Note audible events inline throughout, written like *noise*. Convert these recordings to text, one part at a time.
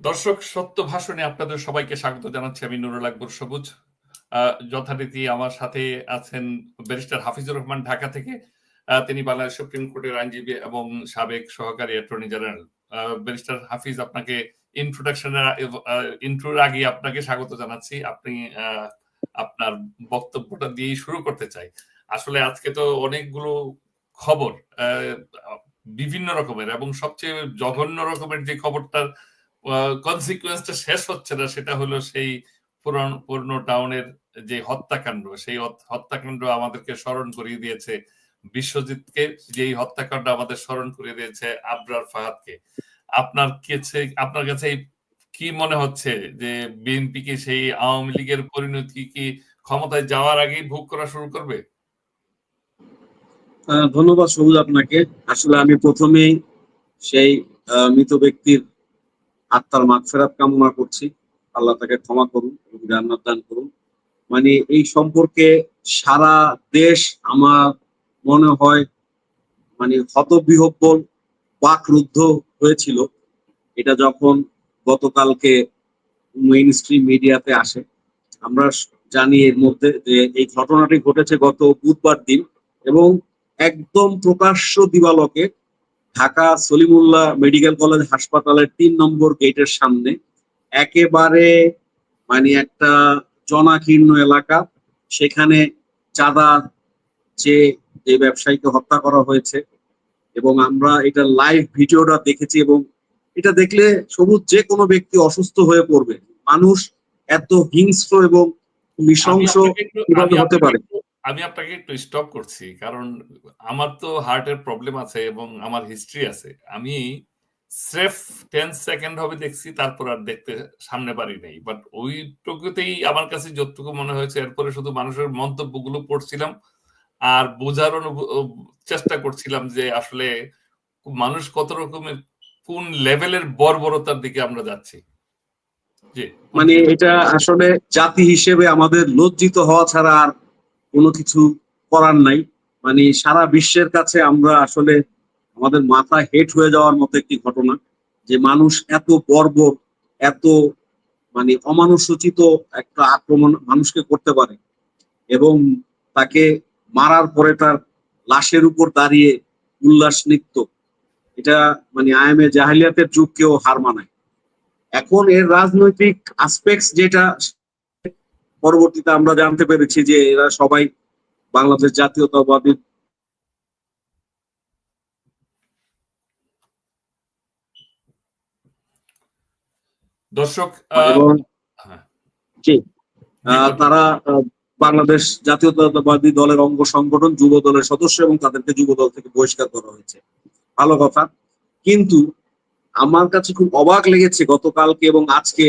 দর্শক, সত্য ভাষণে আপনাদের সবাইকে স্বাগত জানাচ্ছি। আমি নুরুল আকবর সবুজ। যথারীতি আমার সাথে আছেন ব্যারিস্টার হাফিজুর রহমান ঢাকা থেকে। তিনি বাংলাদেশ সুপ্রিম কোর্টের আইনজীবী এবং সাবেক সহকারী অ্যাটর্নি জেনারেল। ব্যারিস্টার হাফিজ, আপনাকে ইন্ট্রোডাকশনের ইন্ট্রোর আগে আপনাকে স্বাগত জানাচ্ছি। আপনি আপনার বক্তব্যটা দিয়েই শুরু করতে চাই। আসলে আজকে তো অনেকগুলো খবর বিভিন্ন রকমের এবং সবচেয়ে জঘন্য রকমের যে খবরটার কনসিকুয়েন্সটা শেষ হচ্ছে না, সেটা হলো সেই পুরান পুরনো টাউনের যে হত্যাকাণ্ড। সেই হত- হত্যাকাণ্ড আমাদেরকে স্মরণ করিয়ে দিয়েছে বিশ্বজিৎকে, যেই হত্যাকাণ্ড আমাদের স্মরণ করিয়ে দিয়েছে আবরার ফাহাদকে। আপনার কাছে আপনার কাছে কি মনে হচ্ছে যে বিএনপি কি সেই আওয়ামী লীগের পরিণতি কি ক্ষমতায় যাওয়ার আগেই ভোগ করা শুরু করবে? ধন্যবাদ সবুজ আপনাকে। আসলে আমি প্রথমেই সেই মৃত ব্যক্তির আত্মার মাগফেরাত কামনা করছি। আল্লাহ তাকে ক্ষমা করুন এবং জান্নাত দান করুন। মানে এই সম্পর্কে সারা দেশ আমার মনে হয় মানে হতবিহব্বল বাকরুদ্ধ হয়েছিল। এটা যখন গতকালকে মেইন স্ট্রিম মিডিয়াতে আসে, আমরা জানি এর মধ্যে যে এই ঘটনাটি ঘটেছে গত বুধবার দিন এবং একদম প্রকাশ্য দিবালোকে ঢাকা সলিমুল্লাহ মেডিকেল কলেজ হাসপাতালের তিন নম্বর গেটের সামনে একেবারে মানে একটা জনাকীর্ণ এলাকা সেখানে চাঁদা যে যে ব্যবসায়ীকে হত্যা করা হয়েছে এবং আমরা এটা লাইভ ভিডিওটা দেখেছি এবং এটা দেখলে সবুজ যে কোনো ব্যক্তি অসুস্থ হয়ে পড়বে মানুষ এত হিংস্র এবং নৃশংস হতে পারে? আমি আপনাকে একটু স্টপ করছি, কারণ আমার তো হার্টের প্রবলেম আছে এবং আমার হিস্ট্রি আছে। আমি স্রেফ টেন সেকেন্ড হবে দেখছি, তারপর আর দেখতে সামনে পারি নাই। বাট ওইটুকুতেই আমার কাছে যতটুকু মনে হয়েছে, এরপরে শুধু মানুষের মন্তব্যগুলো পড়ছিলাম আর বোঝার চেষ্টা করছিলাম যে আসলে মানুষ কত রকমের, কোন লেভেলের বর্বরতার দিকে আমরা যাচ্ছি। মানে এটা আসলে জাতি হিসেবে আমাদের লজ্জিত হওয়া ছাড়া আর কোনো কিছু করার নাই। মানে সারা বিশ্বের কাছে আমরা আসলে আমাদের মাথা হেট হয়ে যাওয়ার মতো একটি ঘটনা যে মানুষ এত বর্বর এত মানে অমানুষোচিত একটা আক্রমণ মানুষকে করতে পারে এবং তাকে মারার পরে তার লাশের উপর দাঁড়িয়ে উল্লাস নৃত্য। এটা মানে আইএমএ জাহিলিয়াতের যুগকেও হার মানায়। এখন এর রাজনৈতিক আসপেক্টস যেটা পরবর্তীতে আমরা জানতে পেরেছি যে এরা সবাই বাংলাদেশ জাতীয়তাবাদী দর্শক হ্যাঁ। জি, তারা বাংলাদেশ জাতীয়তাবাদী দলের অঙ্গ সংগঠন যুব দলের সদস্য এবং তাদেরকে যুব দল থেকে বহিষ্কার করা হয়েছে। ভালো কথা। কিন্তু আমার কাছে খুব অবাক লেগেছে গতকালকে এবং আজকে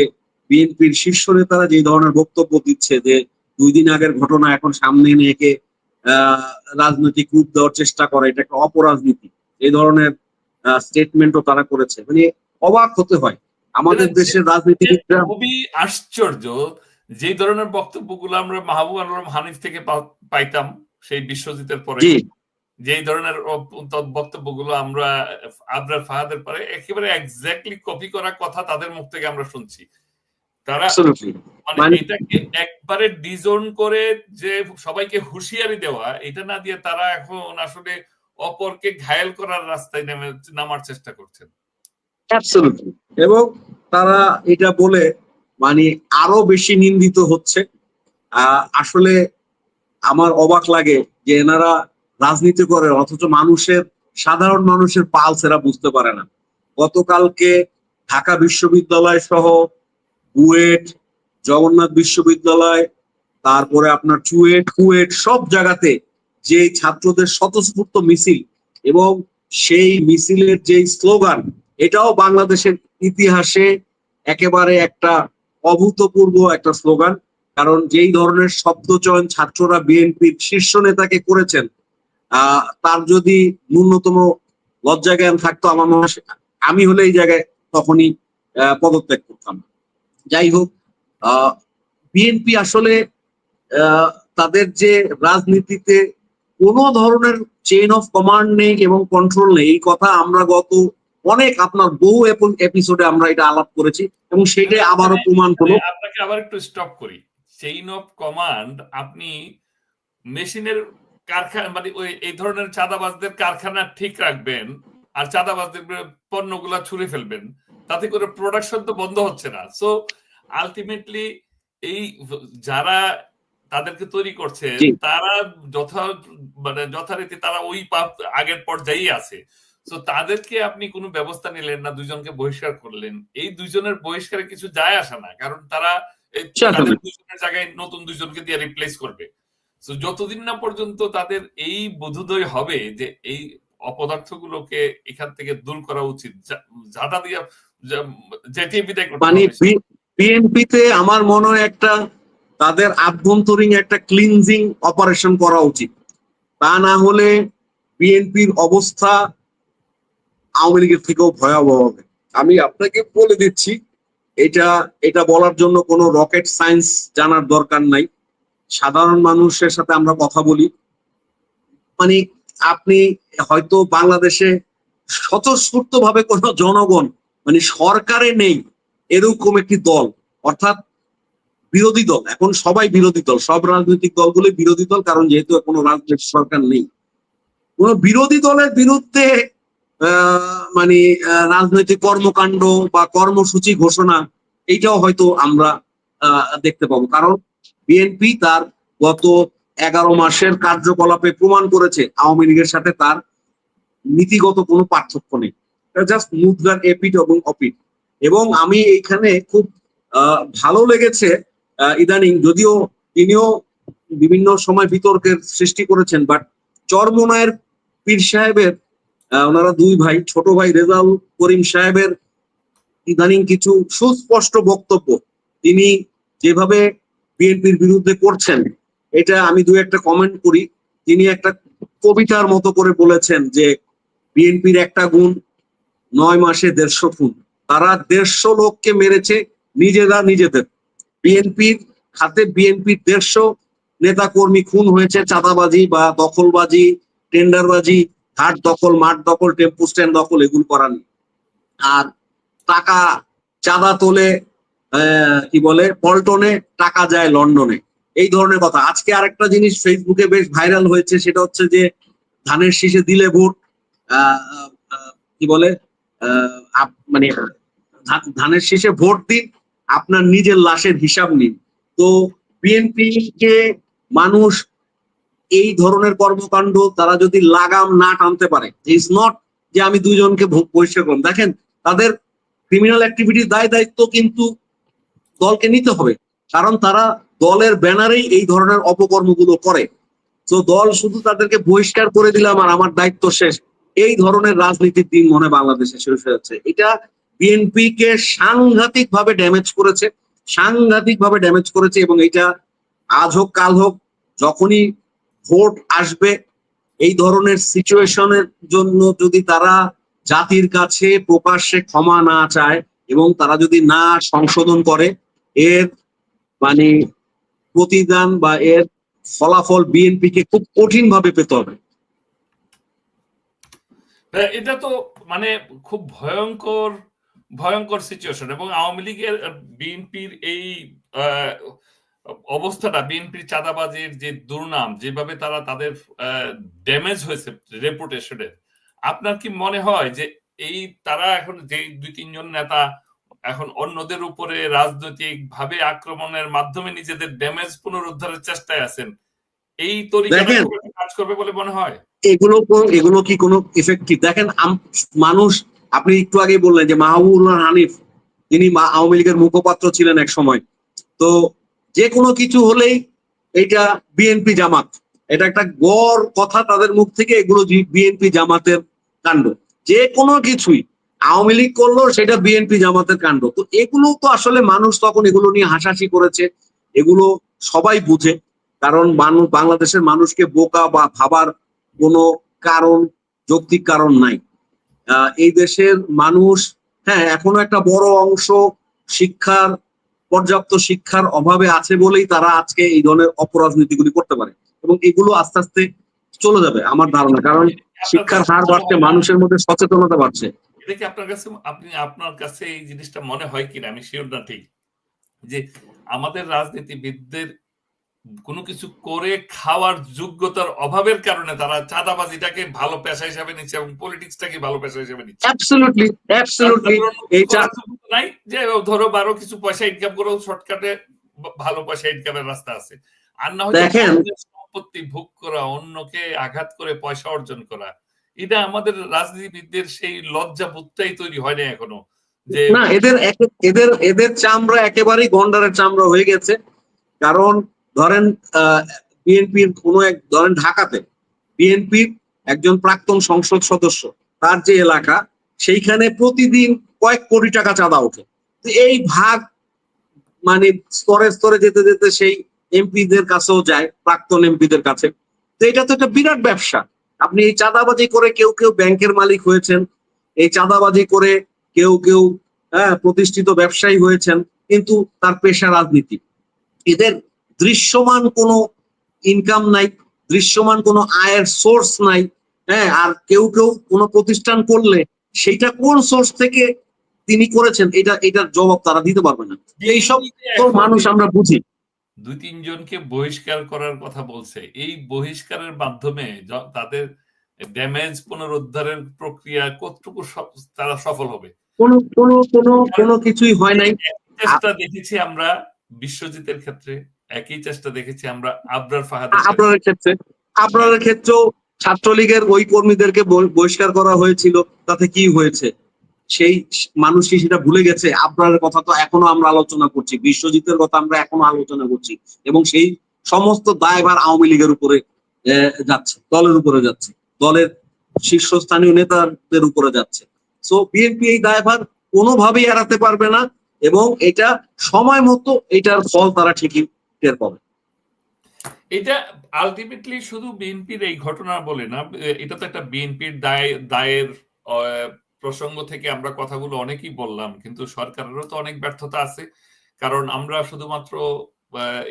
বিএনপির শীর্ষ নেতারা যে ধরনের বক্তব্য দিচ্ছে যে দুই দিন আগের ঘটনা এখন সামনে এনে একে আহ, রাজনৈতিক রূপ দেওয়ার চেষ্টা করে এটা একটা অপরাজনীতি। এই ধরনের স্টেটমেন্টও তারা করেছে। মানে অবাক হতে হয়। আমাদের দেশের রাজনীতিবিদরা খুবই আশ্চর্য যে ধরনের বক্তব্যগুলো আমরা মাহবুব আলম হানিফ থেকে পাইতাম সেই বিশ্বজিতের পরে। যেই ধরনের বক্তব্যগুলো আমরা আবরার ফাহাদের পরে একেবারে এক্স্যাক্টলি কপি করা কথা তাদের মুখ থেকে আমরা শুনছি। তারা. মানে মানে- এটাকে একবারে ডিজোন করে যে সবাইকে হুঁশিয়ারি দেওয়া এটা না দিয়ে তারা এখন আসলে অপরকে ঘায়েল করার রাস্তায় নেমে নামার চেষ্টা করছেন. এবং তারা এটা বলে মানে আরও বেশি নিন্দিত হচ্ছে আহ, আসলে আমার অবাক লাগে যে এনারা রাজনীতি করে অথচ মানুষের সাধারণ মানুষের পালস এরা বুঝতে পারে না গতকালকে ঢাকা বিশ্ববিদ্যালয় সহ বুয়েট জগন্নাথ বিশ্ববিদ্যালয়, তারপরে আপনার চুয়েট, কুয়েট সব জায়গাতে যে ছাত্রদের স্বতঃস্ফূর্ত মিছিল এবং সেই মিছিলের যে স্লোগান, এটাও বাংলাদেশের ইতিহাসে একেবারে একটা অভূতপূর্ব একটা স্লোগান। কারণ যেই ধরনের শব্দচয়ন ছাত্ররা বিএনপির শীর্ষ নেতাকে করেছেন তার যদি ন্যূনতম লজ্জা জ্ঞান থাকতো আমার মনে আমি হলে এই জায়গায় তখনই পদত্যাগ করতাম। যাই হোক বিএনপি আসলে আহ, তাদের যে রাজনীতিতে কোনো ধরনের চেইন অফ কমান্ড নেই এবং কন্ট্রোল নেই এই কথা আমরা গত অনেক আপনার বহু এপিসোডে আমরা এটা আলাপ করেছি এবং সেটাই আবারও প্রমাণ হলো। মানে আপনাকে আবার একটু স্টপ করি। চেইন অফ কমান্ড আপনি মেশিনের কারখানা মানে ওই এই ধরনের চাঁদাবাজদের কারখানা ঠিক রাখবেন আর চাঁদাবাজদের পণ্যগুলা ছুঁড়ে ফেলবেন। তাতে করে প্রোডাকশন তো বন্ধ হচ্ছে না। সো আলটিমেটলি এই যারা তাদেরকে তৈরি করছে তারা যথা মানে যথারীতি তারা ওই পাপ- আগের পর্যায়েই আছে। তো তাদেরকে আপনি কোনো ব্যবস্থা নিলেন না দুজনকে বহিষ্কার করলেন এই দুজনের বহিষ্কারে কিছু যায় আসে না কারণ তারা দুজনের জায়গায় নতুন দুজনকে দিয়ে রিপ্লেস করবে। তো যতদিন না পর্যন্ত তাদের এই বোধোদয় হবে যে এই অপদার্থগুলোকে এখান থেকে দূর করা উচিত যাটা দিয়ে করতে মানে বিএনপিতে আমার মনে হয় একটা তাদের আভ্যন্তরীণ একটা ক্লিনজিং অপারেশন করা উচিত। তা না হলে বিএনপির অবস্থা আওয়ামী লীগের থেকেও ভয়াবহ হবে। আমি আপনাকে বলে দিচ্ছি এটা এটা বলার জন্য কোনো রকেট সায়েন্স জানার দরকার নাই। সাধারণ মানুষের সাথে আমরা কথা বলি। মানে আপনি হয়তো বাংলাদেশে স্বতঃস্ফূর্ত ভাবে কোনো জনগণ মানে সরকারে নেই এরকম একটি দল, অর্থাৎ বিরোধী দল। এখন সবাই বিরোধী দল, সব রাজনৈতিক দলগুলো বিরোধী দল, কারণ যেহেতু কোনো রাজনৈতিক সরকার নেই। কোন বিরোধী দলের বিরুদ্ধে মানে রাজনৈতিক কর্মকাণ্ড বা কর্মসূচি ঘোষণা, এইটাও হয়তো আমরা দেখতে পাবো। কারণ বিএনপি তার গত এগারো মাসের কার্যকলাপে প্রমাণ করেছে, আওয়ামী লীগের সাথে তার নীতিগত কোনো পার্থক্য নেই। জাস্ট মুদ্রার এপিট এবং অপিট এবং আমি এইখানে খুব ভালো লেগেছে ইদানিং যদিও তিনিও বিভিন্ন সময় বিতর্কের সৃষ্টি করেছেন বাট চরমোনায়ের পীর সাহেবের ওনারা দুই ভাই, ছোট ভাই রেজাউল করিম সাহেবের ইদানিং কিছু সুস্পষ্ট বক্তব্য। তিনি যেভাবে বিএনপির বিরুদ্ধে করছেন, এটা আমি দু একটা কমেন্ট করি। তিনি একটা কবিতার মতো করে বলেছেন যে বিএনপির একটা গুণ নয় মাসে দেড়শো খুন। তারা দেড়শো লোককে মেরেছে নিজেরা নিজেদের। বিএনপির হাতে বিএনপির দেড়শো নেতা কর্মী খুন হয়েছে চাঁদাবাজি বা দখলবাজি, টেন্ডারবাজি হাট দখল, মাঠ দখল, টেম্পু স্ট্যান্ড দখল, এগুলো করানি আর টাকা চাঁদা তোলে কি বলে, পল্টনে টাকা যায় লন্ডনে। এই ধরনের কথা। আজকে আরেকটা জিনিস ফেসবুকে বেশ ভাইরাল হয়েছে, সেটা হচ্ছে যে ধানের শীষে দিলে ভোট কি বলে মানে ধানের শীষে ভোট দিন, আপনার নিজের লাশের হিসাব নিন। তো বিএনপি কে মানুষ এই ধরনের কর্মকাণ্ড, তারা যদি লাগাম না টানতে পারে ইজ নট যে আমি দুইজনকে ভোট বহিষ্কার করলাম। দেখেন, তাদের ক্রিমিনাল অ্যাক্টিভিটির দায় দায়িত্ব কিন্তু দলকে নিতে হবে, কারণ তারা দলের ব্যানারেই এই ধরনের অপকর্মগুলো করে। তো দল শুধু তাদেরকে বহিষ্কার করে দিলাম আর আমার দায়িত্ব শেষ। এই ধরনের রাজনীতির দিন মনে বাংলাদেশে শেষ হয়ে যাচ্ছে। এটা বিএনপি কে সাংঘাতিক ভাবে ড্যামেজ করেছে সাংঘাতিক ভাবে ড্যামেজ করেছে এবং এটা আজ হোক, কাল হোক, যখনই ভোট আসবে, এই ধরনের সিচুয়েশনের জন্য যদি তারা জাতির কাছে প্রকাশ্যে ক্ষমা না চায় এবং তারা যদি না সংশোধন করে, এর মানে প্রতিদান বা এর ফলাফল বিএনপি কে খুব কঠিন ভাবে পেতে হবে। এটা তো মানে খুব ভয়ঙ্কর ভয়ঙ্কর সিচুয়েশন এবং আওয়ামী লীগের বিএনপির এই অবস্থাটা বিএনপির চাঁদাবাজির যে দুর্নাম যেভাবে তারা তাদের ড্যামেজ হয়েছে রেপুটেশনের আপনার কি মনে হয় যে এই তারা এখন যে দুই তিনজন নেতা এখন অন্যদের উপরে রাজনৈতিক ভাবে আক্রমণের মাধ্যমে নিজেদের ড্যামেজ পুনরুদ্ধারের চেষ্টায় আছেন এই তরিকাটা করবে বলে মনে হয়? এগুলো এগুলো কি কোনো ইফেক্টিভ দেখেন মানুষ, আপনি একটু আগে বললেন যে রহমান হানিফ, তিনি আওয়ামী লীগের মুখপাত্র ছিলেন এক সময়। তো যে কোনো কিছু হলেই এটা বিএনপি জামাত। এটা একটা গড় কথা তাদের মুখ থেকে, এগুলো বিএনপি জামাতের কাণ্ড। যে কোনো কিছুই আওয়ামী লীগ করল, সেটা বিএনপি জামাতের কাণ্ড। তো এগুলো তো আসলে মানুষ তখন এগুলো নিয়ে হাসাহাসি করেছে, এগুলো সবাই বুঝে। কারণ মানুষ বাংলাদেশের মানুষকে বোকা বা ভাবার কোনো কারণ, যৌক্তিক কারণ নাই। এই দেশের মানুষ হ্যাঁ এখনও একটা বড় অংশ শিক্ষার, পর্যাপ্ত শিক্ষার অভাবে আছে বলেই তারা আজকে এই ধরনের অপরাজনীতিগুলি করতে পারে। এবং এগুলো আস্তে আস্তে চলে যাবে আমার ধারণা, কারণ শিক্ষার হার বাড়ছে মানুষের মধ্যে সচেতনতা বাড়ছে। কি আপনার কাছে, আপনি, আপনার কাছে এই জিনিসটা মনে হয় কিনা? আমি শিওর না ঠিক। যে আমাদের রাজনীতিবিদদের কোনো কিছু করে খাওয়ার যোগ্যতার অভাবের কারণে তারা চাঁদাবাজিটাকে ভালো পেশা হিসাবে নিচ্ছে এবং পলিটিক্সটাকে ভালো পেশা হিসাবে নিচ্ছে। অ্যাবসলিউটলি অ্যাবসলিউটলি এই নাই যে ধরো বারো কিছু পয়সা ইনকাম করো শর্টকাটে ভালো পয়সা ইনকামের রাস্তা আছে। আর না দেখেন। সম্পত্তি ভোগ করা অন্যকে আঘাত করে পয়সা অর্জন করা। এটা আমাদের রাজনীতিবিদদের সেই লজ্জা বোধটাই তৈরি হয় না এখনও যে না এদের এদের এদের চামড়া একেবারেই গন্ডারের চামড়া হয়ে গেছে। কারণ ধরেন বিএনপির কোন এক, ধরেন ঢাকাতে বিএনপির একজন প্রাক্তন সংসদ সদস্য, তার যে এলাকা, সেইখানে প্রতিদিন কয়েক কোটি টাকা চাঁদা ওঠে। এই ভাগ মানে স্তরে স্তরে যেতে যেতে সেই এমপিদের কাছেও যায়, প্রাক্তন এমপিদের কাছে। তো এটা তো একটা বিরাট ব্যবসা। আপনি এই চাঁদাবাজি করে কেউ কেউ ব্যাংকের মালিক হয়েছেন, এই চাঁদাবাজি করে কেউ কেউ হ্যাঁ প্রতিষ্ঠিত ব্যবসায়ী হয়েছেন, কিন্তু তার পেশা রাজনীতি। এদের দৃশ্যমান কোনো ইনকাম নাই দৃশ্যমান কোনো আয়ের সোর্স নাই হ্যাঁ আর কেউ কেউ কোনো প্রতিষ্ঠান করলে সেইটা কোন সোর্স থেকে তিনি করেছেন এটা এটার জবাব তারা দিতে পারবে না। এইসব তো মানুষ আমরা বুঝি। দুই তিনজনকে বহিষ্কার করার কথা বলছে। এই বহিষ্কারের মাধ্যমে তাদের ড্যামেজ পুনরুদ্ধারের প্রক্রিয়া কতটুকু তারা সফল হবে? কোনো কোনো কোনো কোনো কিছুই হয় নাই। চেষ্টা দেখেছি আমরা বিশ্বজিতের ক্ষেত্রে। একই চেষ্টা দেখেছি আমরা আবরার ক্ষেত্রে। আপনার ক্ষেত্রে আপনার ক্ষেত্রেও ছাত্রলীগের ওই কর্মীদেরকে বহিষ্কার করা হয়েছিল, তাতে কি হয়েছে? সেই মানুষই সেটা ভুলে গেছে? আপনার কথা তো এখনও আমরা আলোচনা করছি, বিশ্বজিতের কথা আমরা এখনও আলোচনা করছি, এবং সেই সমস্ত দায়ভার আওয়ামী লীগের উপরে যাচ্ছে, দলের উপরে যাচ্ছে, দলের শীর্ষস্থানীয় নেতাদের উপরে যাচ্ছে। সো বিএনপি এই দায়ভার কোনোভাবেই এড়াতে পারবে না, এবং এটা সময় মতো এটার ফল তারা ঠিকই টের পাবে। এটা আলটিমেটলি শুধু বিএনপির এই ঘটনা বলে না এটা তো একটা বিএনপির দায়, দায়ের প্রসঙ্গ থেকে আমরা কথাগুলো অনেকেই বললাম, কিন্তু সরকারেরও তো অনেক ব্যর্থতা আছে। কারণ আমরা শুধুমাত্র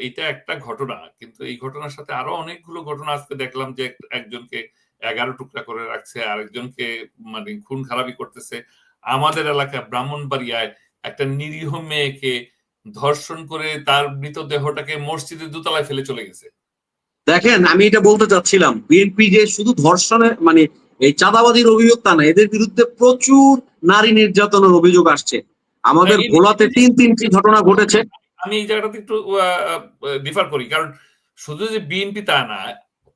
এটা একটা ঘটনা, কিন্তু এই ঘটনার সাথে আরও অনেকগুলো ঘটনা আজকে দেখলাম যে একজনকে এগারো টুকরা করে রাখছে আরেকজনকে মানে খুন খারাপি করতেছে। আমাদের এলাকা, ব্রাহ্মণবাড়িয়ায় একটা নিরীহ মেয়েকে ধর্ষণ করে তার মৃতদেহটাকে মসজিদের দোতলায় ফেলে চলে গেছে। দেখেন আমি এটা বলতে চাচ্ছিলাম বিএনপি যে শুধু ধর্ষণের মানে এই চাঁদাবাদীর অভিযোগ তা না এদের বিরুদ্ধে প্রচুর নারী নির্যাতনের অভিযোগ আসছে। আমাদের ভোলাতে তিন তিনটি ঘটনা ঘটেছে। আমি এই জায়গাটাতে একটু ডিফার করি কারণ শুধু যে বিএনপি তা না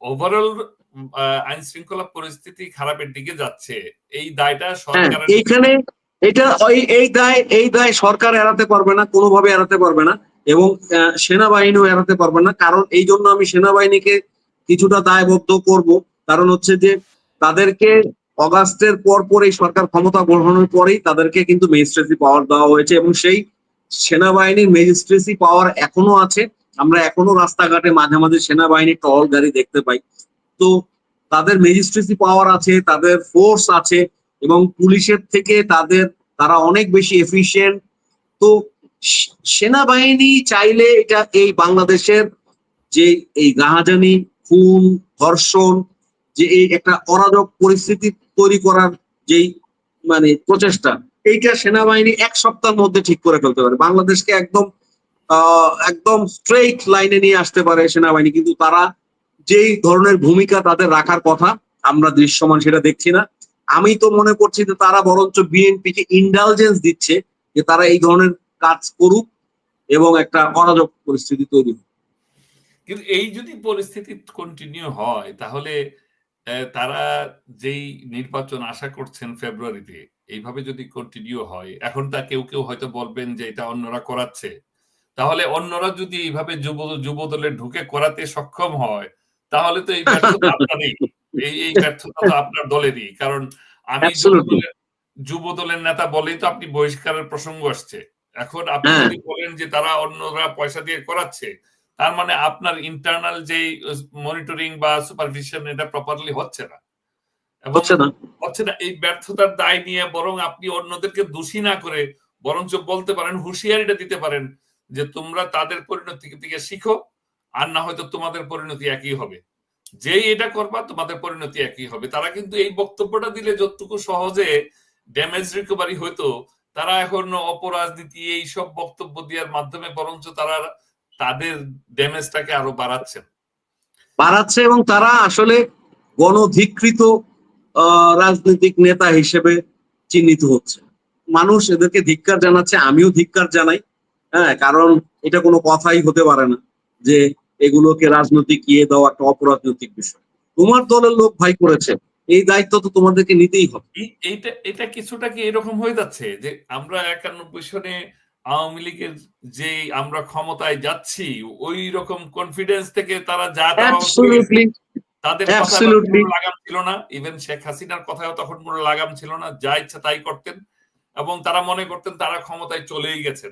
ওভারঅল আইন শৃঙ্খলা পরিস্থিতি খারাপের দিকে যাচ্ছে। এই দায়টা হ্যাঁ সরকারের এইখানে এটা এই দায় এই দায় সরকার এড়াতে পারবে না, কোনোভাবে এড়াতে পারবে না, এবং সেনাবাহিনীও এড়াতে পারবে না, কারণ এই জন্য আমি সেনাবাহিনীকে কিছুটা দায়বদ্ধ করব। কারণ হচ্ছে যে, তাদেরকে অগাস্টের পর পর এই সরকার ক্ষমতা গ্রহণের পরেই তাদেরকে কিন্তু ম্যাজিস্ট্রেসি পাওয়ার দেওয়া হয়েছে, এবং সেই সেনাবাহিনীর ম্যাজিস্ট্রেসি পাওয়ার এখনও আছে। আমরা এখনও রাস্তাঘাটে মাঝে মাঝে সেনাবাহিনীর টহল গাড়ি দেখতে পাই। তো, তাদের ম্যাজিস্ট্রেসি পাওয়ার আছে, তাদের ফোর্স আছে এবং পুলিশের থেকে তাদের, তারা অনেক বেশি এফিশিয়েন্ট তো সেনাবাহিনী চাইলে এটা এই বাংলাদেশের যে এই গাহাজানি খুন, ধর্ষণ, যে এই একটা অরাজক পরিস্থিতি তৈরি করার যেই মানে প্রচেষ্টা, এইটা সেনাবাহিনী এক সপ্তাহের মধ্যে ঠিক করে ফেলতে পারে। বাংলাদেশকে একদম একদম স্ট্রেইট লাইনে নিয়ে আসতে পারে সেনাবাহিনী। কিন্তু তারা যেই ধরনের ভূমিকা তাদের রাখার কথা, আমরা দৃশ্যমান সেটা দেখছি না। আমি তো মনে করছি যে তারা বরঞ্চ বিএনপি কে ইন্ডালজেন্স দিচ্ছে যে তারা এই ধরনের কাজ করুক এবং একটা অরাজক পরিস্থিতি তৈরি হোক। কিন্তু এই যদি পরিস্থিতি কন্টিনিউ হয় তাহলে তারা যেই নির্বাচন আশা করছেন ফেব্রুয়ারিতে এইভাবে যদি কন্টিনিউ হয় এখন তা কেউ কেউ হয়তো বলবেন যে এটা অন্যরা করাচ্ছে। তাহলে অন্যরা যদি এইভাবে যুব যুব দলে ঢুকে করাতে সক্ষম হয় তাহলে তো এই *laughs* ব্যর্থতা আপনারই। এই ব্যর্থতা তো আপনার দলেরই কারণ আমি যুব দলের নেতা বলেই তো আপনি বহিষ্কারের প্রসঙ্গ আসছে। এখন আপনি হ্যাঁ। যদি বলেন যে তারা অন্যরা পয়সা দিয়ে করাচ্ছে তার মানে আপনার ইন্টারনাল যে মনিটরিং বা সুপারভিশন এটা প্রপারলি হচ্ছে না। এবং হচ্ছে না। হচ্ছে না এই ব্যর্থতার দায় নিয়ে বরং আপনি অন্যদেরকে দোষী না করে বরঞ্চ বলতে পারেন হুঁশিয়ারিটা দিতে পারেন যে তোমরা তাদের পরিণতি থেকে শিখো আর না হয়তো তোমাদের পরিণতি একই হবে। যেই এটা করবা, তোমাদের পরিণতি একই হবে। তারা কিন্তু এই বক্তব্যটা দিলে যতটুকু সহজে ড্যামেজ রিকভারি হতো তারা এখন অপরাজনীতি, এইসব বক্তব্য দেওয়ার মাধ্যমে বরঞ্চ তারা তাদের ড্যামেজটাকে আরও বাড়াচ্ছেন বাড়াচ্ছে এবং তারা আসলে গণধিকৃত রাজনৈতিক নেতা হিসেবে চিহ্নিত হচ্ছে। মানুষ এদেরকে ধিক্কার জানাচ্ছে, আমিও ধিক্কার জানাই হ্যাঁ কারণ এটা কোনো কথাই হতে পারে না যে এগুলোকে রাজনৈতিক ইয়ে দেওয়া একটা অপরাজনৈতিক বিষয়। তোমার দলের লোক ভাই করেছে এই দায়িত্ব তো তোমাদেরকে নিতেই হবে। এই- এইটা এটা কিছুটা কি এরকম হয়ে যাচ্ছে যে আমরা একানব্বই সনে আওয়ামী লীগের যে আমরা ক্ষমতায় যাচ্ছি ওই রকম কনফিডেন্স থেকে তারা যা তাদের লাগাম ছিল না। ইভেন শেখ হাসিনার কথাও তখন কোনো লাগাম ছিল না। যা ইচ্ছা তাই করতেন এবং তারা মনে করতেন তারা ক্ষমতায় চলেই গেছেন।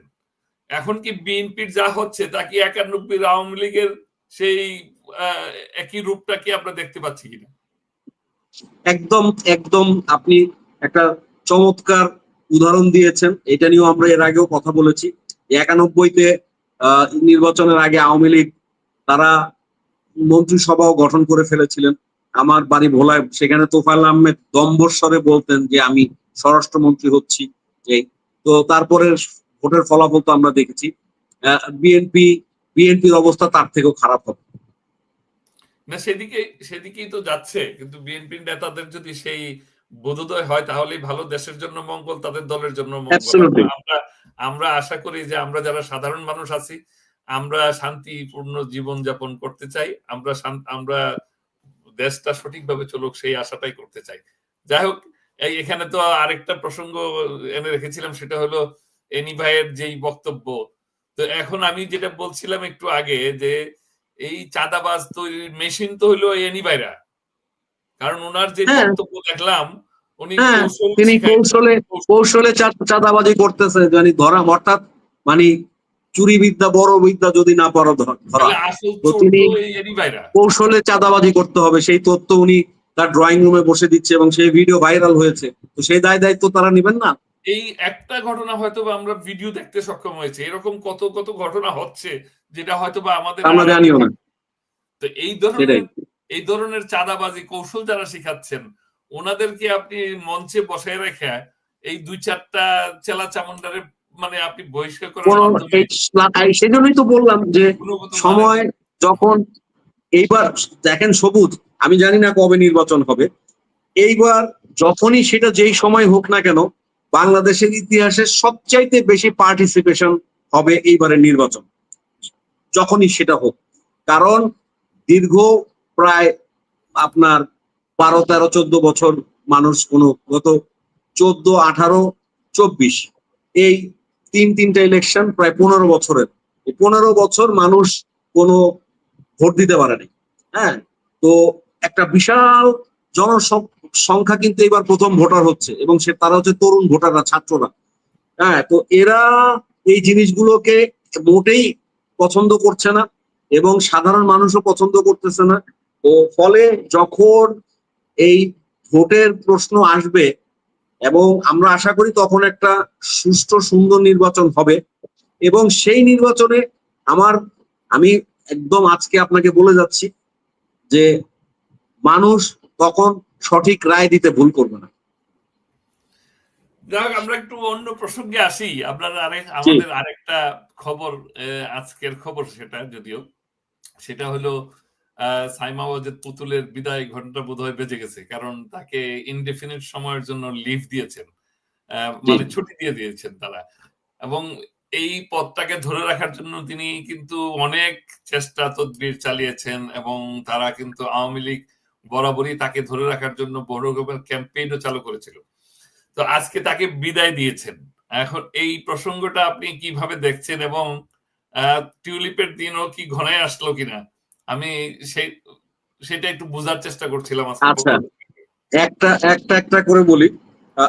এখন কি বিএনপির যা হচ্ছে, তা কি একানব্বই আওয়ামী লীগের সেই একই রূপটা কি আমরা দেখতে পাচ্ছি কিনা? একদম একদম আপনি একটা চমৎকার উদাহরণ দিয়েছেন। এটা নিয়েও আমরা এর আগেও কথা বলেছি। একানব্বইতে নির্বাচনের আগে আওয়ামী লীগ, তারা মন্ত্রিসভাও গঠন করে ফেলেছিলেন। আমার বাড়ি ভোলায়, সেখানে তোফাল আহমেদ দম্বস্বরে বলতেন যে আমি স্বরাষ্ট্রমন্ত্রী হচ্ছি। এই তো তারপরে ভোটের ফলাফল তো আমরা দেখেছি। বিএনপি বিএনপির অবস্থা তার থেকেও খারাপ হবে। না সেদিকে সেদিকেই তো যাচ্ছে কিন্তু বিএনপি নেতাদের যদি সেই বোধোদয় হয় তাহলেই ভালো দেশের জন্য মঙ্গল তাদের দলের জন্য মঙ্গল। আমরা আমরা আশা করি যে আমরা যারা সাধারণ মানুষ আছি আমরা শান্তিপূর্ণ জীবন যাপন করতে চাই আমরা আমরা দেশটা সঠিকভাবে চলুক সেই আশাটাই করতে চাই। যাই হোক এখানে তো আরেকটা প্রসঙ্গ এনে রেখেছিলাম সেটা হলো এনি ভাইয়ের যেই বক্তব্য। তো এখন আমি যেটা বলছিলাম একটু আগে যে এই চাঁদাবাজ তৈরির মেশিন তো হইল এনি ভাইরা। কারণ ওনার যে হ্যাঁ। বক্তব্য দেখলাম উনি হ্যাঁ, তিনি কৌশলে কৌশলে চাঁদাবাজি করতেছে জানি ধরা অর্থাৎ মানে চুরি বিদ্যা বড় বিদ্যা যদি না পারো ধরা। তো তিনি- কৌশলে চাঁদাবাজি করতে হবে সেই তথ্য উনি তার ড্রয়িং রুমে বসে দিচ্ছে এবং সেই ভিডিও ভাইরাল হয়েছে। তো সেই দায় দায়িত্ব তারা নেবেন না? এই একটা ঘটনা হয়তো বা আমরা ভিডিও দেখতে সক্ষম হয়েছে। এরকম কত কত ঘটনা হচ্ছে যেটা হয়তো বা আমাদের আমরা জানিও না। তো এই ধরনের এই ধরনের চাঁদাবাজি কৌশল যারা শিখাচ্ছেন ওনাদেরকে আপনি মঞ্চে বসায় রেখে এই দুই চারটা চেলা চামুন্ডারে মানে আপনি বহিষ্কার করার সেজন্যই তো বললাম যে সময় যখন এইবার দেখেন সবুজ আমি জানি না কবে নির্বাচন হবে এইবার যখনই সেটা যেই সময় হোক না কেন বাংলাদেশের ইতিহাসে সবচাইতে বেশি পার্টিসিপেশন হবে এইবারের নির্বাচন। যখনই সেটা হোক। কারণ দীর্ঘ প্রায় আপনার বারো, তেরো, চোদ্দ বছর মানুষ কোনো গত চোদ্দ, আঠারো, চব্বিশ এই তিন, তিনটা ইলেকশন প্রায় পনেরো বছরের। পনেরো বছর মানুষ কোনো ভোট দিতে পারেনি। হ্যাঁ? তো একটা বিশাল জনসংখ্যা কিন্তু এবার প্রথম ভোটার হচ্ছে এবং সে তারা হচ্ছে তরুণ ভোটাররা, ছাত্ররা। হ্যাঁ তো এরা এই জিনিসগুলোকে মোটেই পছন্দ করছে না এবং সাধারণ মানুষও পছন্দ করতেছে না। তো ফলে যখন এই ভোটের প্রশ্ন আসবে এবং আমরা আশা করি তখন একটা সুষ্ঠু, সুন্দর নির্বাচন হবে এবং সেই নির্বাচনে আমার, আমি একদম আজকে আপনাকে বলে যাচ্ছি যে মানুষ তখন সঠিক রায় দিতে ভুল করবে না। যাই হোক, আমরা একটু অন্য প্রসঙ্গে আসি। আপনার আরেক আমাদের আরেকটা খবর আজকের খবর সেটা যদিও সেটা হলো সাইমা ওয়াজেদ পুতুলের বিদায় ঘণ্টা বোধহয় বেজে গেছে কারণ তাকে ইনডেফিনিট সময়ের জন্য লিভ দিয়েছেন। মানে ছুটি দিয়ে দিয়েছেন তারা। এবং এই পদটাকে ধরে রাখার জন্য তিনি কিন্তু অনেক চেষ্টা তদবির চালিয়েছেন এবং তারা কিন্তু আওয়ামী লীগ বরাবরই তাকে ধরে রাখার জন্য বড় রকমের ক্যাম্পেইনও চালু করেছিল তো আজকে তাকে বিদায় দিয়েছেন এখন এই প্রসঙ্গটা আপনি কীভাবে দেখছেন এবং টিউলিপের দিনও কি ঘনায় আসলো কিনা আমি সেই, সেটা একটু বোঝার চেষ্টা করছিলাম। আচ্ছা। একটা একটা একটা করে বলি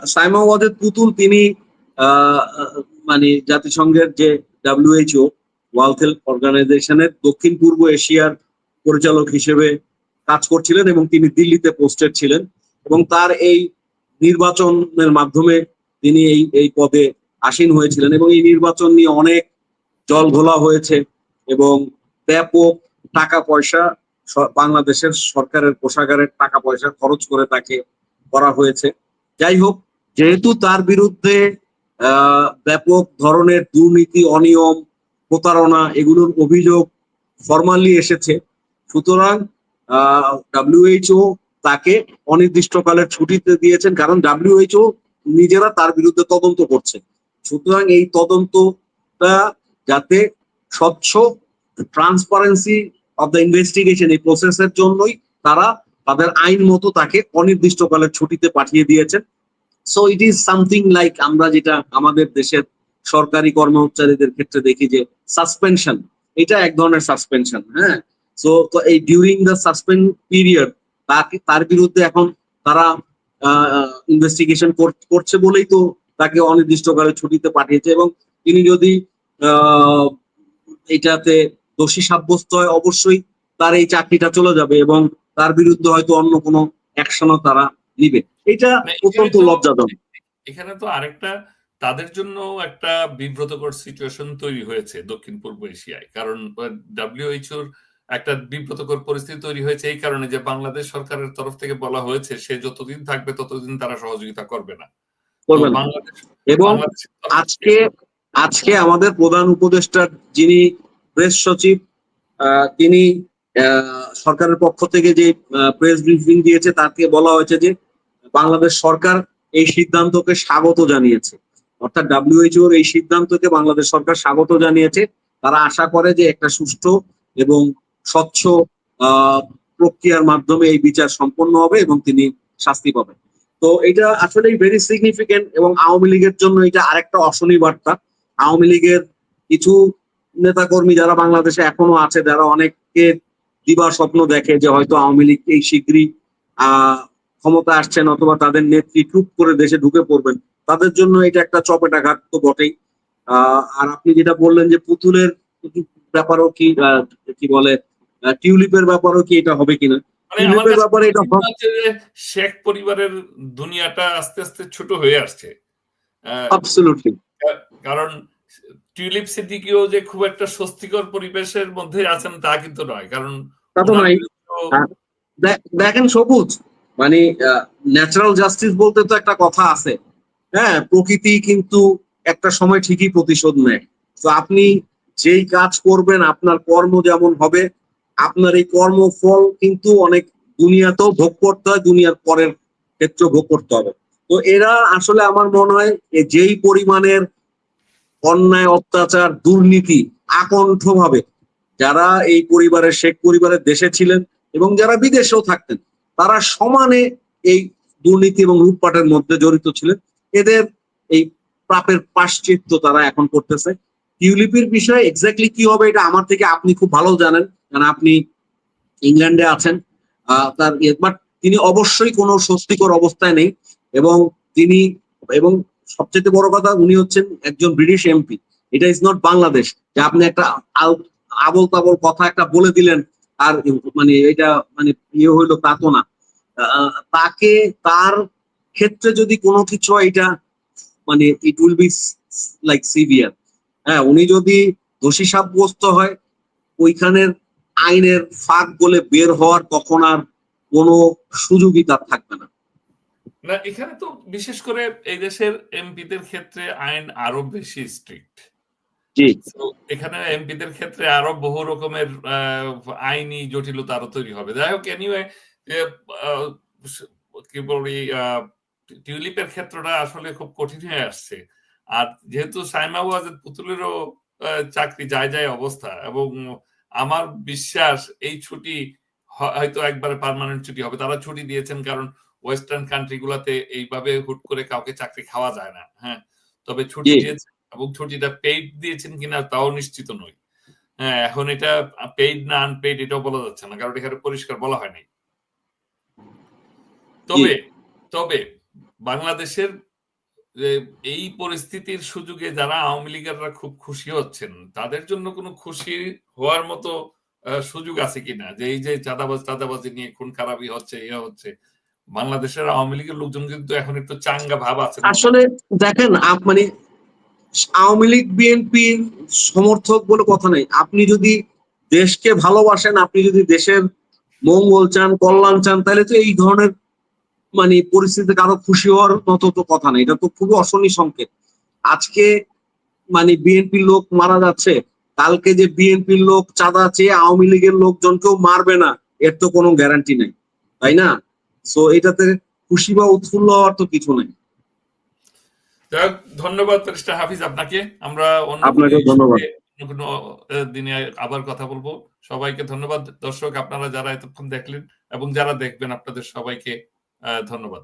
সাইমা ওয়াজেদ পুতুল তিনি মানে জাতিসংঘের যে ডাব্লিউএইচও ওয়ার্ল্ড হেলথ অর্গানাইজেশনের দক্ষিণ পূর্ব এশিয়ার পরিচালক হিসেবে কাজ করছিলেন এবং তিনি দিল্লিতে পোস্টেড ছিলেন এবং তার এই নির্বাচনের মাধ্যমে তিনি এই এই পদে আসীন হয়েছিলেন এবং এই নির্বাচন নিয়ে অনেক জল ঘোলা হয়েছে এবং ব্যাপক টাকা পয়সা বাংলাদেশের সরকারের কোষাগারের টাকা পয়সা খরচ করে তাকে করা হয়েছে। যাই হোক, যেহেতু তার বিরুদ্ধে ব্যাপক ধরনের দুর্নীতি, অনিয়ম, প্রতারণা এগুলোর অভিযোগ ফর্মালি এসেছে, সুতরাং ডাব্লিউএইচও তাকে অনির্দিষ্টকালের ছুটিতে দিয়েছেন, কারণ ডাব্লিউএইচও নিজেরা তার বিরুদ্ধে তদন্ত করছে। সুতরাং এই তদন্তটা যাতে স্বচ্ছ ট্রান্সপারেন্সি অফ দ্য ইনভেস্টিগেশন এই প্রসেসের জন্যই তারা তাদের আইন মতো তাকে অনির্দিষ্টকালের ছুটিতে পাঠিয়ে দিয়েছেন। So it is something like আমরা যেটা আমাদের দেশের সরকারি কর্মচারীদের ক্ষেত্রে দেখি যে সাসপেনশন এটা এক ধরনের সাসপেনশন হ্যাঁ? সো তো এই ডিউরিং দ্য সাসপেন্ড পিরিয়ড তাকে তার বিরুদ্ধে এখন তারা ইনভেস্টিগেশন করছে বলেই তো তাকে অনির্দিষ্টকালে ছুটিতে পাঠিয়েছে এবং তিনি যদি এটাতে দোষী সাব্যস্ত হয় অবশ্যই তার এই চাকরিটা চলে যাবে এবং তার বিরুদ্ধে হয়তো অন্য কোনো অ্যাকশনও তারা নিবে। এটা মানে অত্যন্ত লজ্জাজনক। এখানে তো আরেকটা তাদের জন্য একটা বিব্রতকর সিচুয়েশন তৈরি হয়েছে দক্ষিণ পূর্ব এশিয়ায়। কারণ ডাব্লিউএইচওর একটা বিব্রতকর পরিস্থিতি তৈরি হয়েছে এই কারণে যে বাংলাদেশ সরকারের তরফ থেকে বলা হয়েছে সে যতদিন থাকবে ততদিন তারা সহযোগিতা করবে না। এবং আজকে আজকে আমাদের প্রধান উপদেষ্টা যিনি প্রেস সচিব তিনি সরকারের পক্ষ থেকে যে প্রেস ব্রিফিং দিয়েছে তাতে বলা হয়েছে যে বাংলাদেশ সরকার এই সিদ্ধান্তকে স্বাগত জানিয়েছে। অর্থাৎ ডাব্লিউএইচওর এই সিদ্ধান্তকে বাংলাদেশ সরকার স্বাগত জানিয়েছে। তারা আশা করে যে একটা সুষ্ঠু এবং স্বচ্ছ প্রক্রিয়ার মাধ্যমে এই বিচার সম্পন্ন হবে এবং তিনি শাস্তি পাবেন। তো এটা আসলে ভেরি সিগনিফিকেন্ট এবং আওয়ামী লীগের জন্য এটা আরেকটা অশনি বার্তা। আওয়ামী লীগের কিছু নেতাকর্মী যারা বাংলাদেশে এখনও আছে, যারা অনেককে দিবা স্বপ্ন দেখে যে হয়তো আওয়ামী লীগ এই শীঘ্রই আহ ক্ষমতা আসছেন অথবা তাদের নেত্রী টুপ করে দেশে ঢুকে পড়বেন, তাদের জন্য এটা একটা চপেটাঘাত তো বটেই। আর আপনি যেটা বললেন যে পুতুলের ব্যাপারও কি কি বলে টিউলিপের ব্যাপারও কি এটা হবে কিনা? মানে টিউলিপের ব্যাপারে এটা শেখ পরিবারের দুনিয়াটা আস্তে আস্তে ছোট হয়ে আসছে। আহ, অ্যাবসলুটলি কারণ টিউলিপ সিদ্দিকিও যে খুব একটা স্বস্তিকর পরিবেশের মধ্যে আছেন তা কিন্তু নয়। কারণ তা তো। দে- দেখেন সবুজ। মানে ন্যাচারাল জাস্টিস বলতে তো একটা কথা আছে। হ্যাঁ প্রকৃতি কিন্তু একটা সময় ঠিকই প্রতিশোধ নেয়। তো আপনি যেই কাজ করবেন আপনার কর্ম যেমন হবে আপনার এই কর্মফল কিন্তু অনেক দুনিয়াতেও ভোগ করতে হয়, দুনিয়ার পরের ক্ষেত্রে ভোগ করতে হবে। তো এরা আসলে আমার মনে হয় যেই পরিমাণের অন্যায়, অত্যাচার, দুর্নীতি আকণ্ঠ ভাবে যারা এই পরিবারের, শেখ পরিবারের দেশে ছিলেন এবং যারা বিদেশেও থাকতেন, তারা সমানে এই দুর্নীতি এবং লুটপাটের মধ্যে জড়িত ছিলেন। এদের এই প্রাপের পাশ্চিত্য তারা এখন করতেছে। টিউলিপির বিষয়ে এক্স্যাক্টলি কি হবে এটা আমার থেকে আপনি খুব ভালো জানেন। কারণ আপনি ইংল্যান্ডে আছেন তার বাট তিনি অবশ্যই কোনো স্বস্তিকর অবস্থায় নেই এবং তিনি, এবং সবচেয়ে বড় কথা উনি হচ্ছেন একজন ব্রিটিশ এমপি এটা ইজ নট বাংলাদেশ যে আপনি একটা আবল তাবল কথা একটা বলে দিলেন, আর মানে এটা মানে ইয়ে হইল তা তো না। তাকে, তার ক্ষেত্রে যদি কোনো কিছু এটা মানে it will be like severe হ্যাঁ উনি যদি দোষী সাব্যস্ত হয়, ওইখানের আইনের ফাঁক বলে বের হওয়ার তখন আর কোনো সুযোগই তার থাকবে না। না এখানে তো বিশেষ করে এই দেশের এমপিদের ক্ষেত্রে আইন আরও বেশি স্ট্রিক্ট এখানে এমপিদের ক্ষেত্রে আরও বহু রকমের আইনি জটিলতা আরও তৈরি হবে। যাই হোক এনিওয়ে কি বলি আহ, টিউলিপের ক্ষেত্রটা আসলে খুব কঠিন হয়ে আসছে। আর যেহেতু সাইমা ওয়াজেদ পুতুলেরও চাকরি যায় যায় অবস্থা এবং আমার বিশ্বাস এই ছুটি হয়তো একবারে পার্মানেন্ট ছুটি হবে। তারা ছুটি দিয়েছেন কারণ ওয়েস্টার্ন কান্ট্রি গুলাতে এইভাবে হুট করে কাউকে চাকরি খাওয়া যায় না হ্যাঁ? তবে ছুটি। দিয়েছেন এবং ছুটিটা পেইড দিয়েছেন কিনা তাও নিশ্চিত নই। হ্যাঁ এখন এটা পেইড না আনপেইড এটাও বলা যাচ্ছে না কারণ এখানে পরিষ্কার বলা হয়নি। তবে তবে বাংলাদেশের যে এই পরিস্থিতির সুযোগে যারা আওয়ামী লীগেররা খুব খুশি হচ্ছেন, তাদের জন্য কোনো খুশি হওয়ার মতো সুযোগ আছে কিনা? যে এই যে চাঁদাবাজ, চাঁদাবাজি নিয়ে খুন খারাপি হচ্ছে ইয়ে হচ্ছে, বাংলাদেশের আওয়ামী লীগের লোকজন কিন্তু এখন একটু চাঙ্গা ভাব আছে। আসলে দেখেন মানে আওয়ামী লীগ, বিএনপির সমর্থক বলে কথা নেই। আপনি যদি দেশকে ভালোবাসেন, আপনি যদি দেশের মঙ্গল চান, কল্যাণ চান, তাহলে তো এই ধরনের মানে পরিস্থিতিতে কারও খুশি হওয়ার মতো তো কথা না। এটা তো খুবই অশনি সংকেত। আজকে মানে বিএনপির লোক মারা যাচ্ছে কালকে যে বিএনপির লোক চাঁদা চেয়ে আওয়ামী লীগের লোকজনকেও মারবে না এর তো কোনো গ্যারান্টি নেই তাই না? সো এটাতে খুশি বা উৎফুল্ল হওয়ার তো কিছু নেই। ধন্যবাদ ব্যারিস্টার হাফিজ আপনাকে। আমরা অন্য কোনো দিনে আবার কথা বলব। সবাইকে ধন্যবাদ। দর্শক আপনারা যারা এতক্ষণ দেখলেন এবং যারা দেখবেন আপনাদের সবাইকে ধন্যবাদ।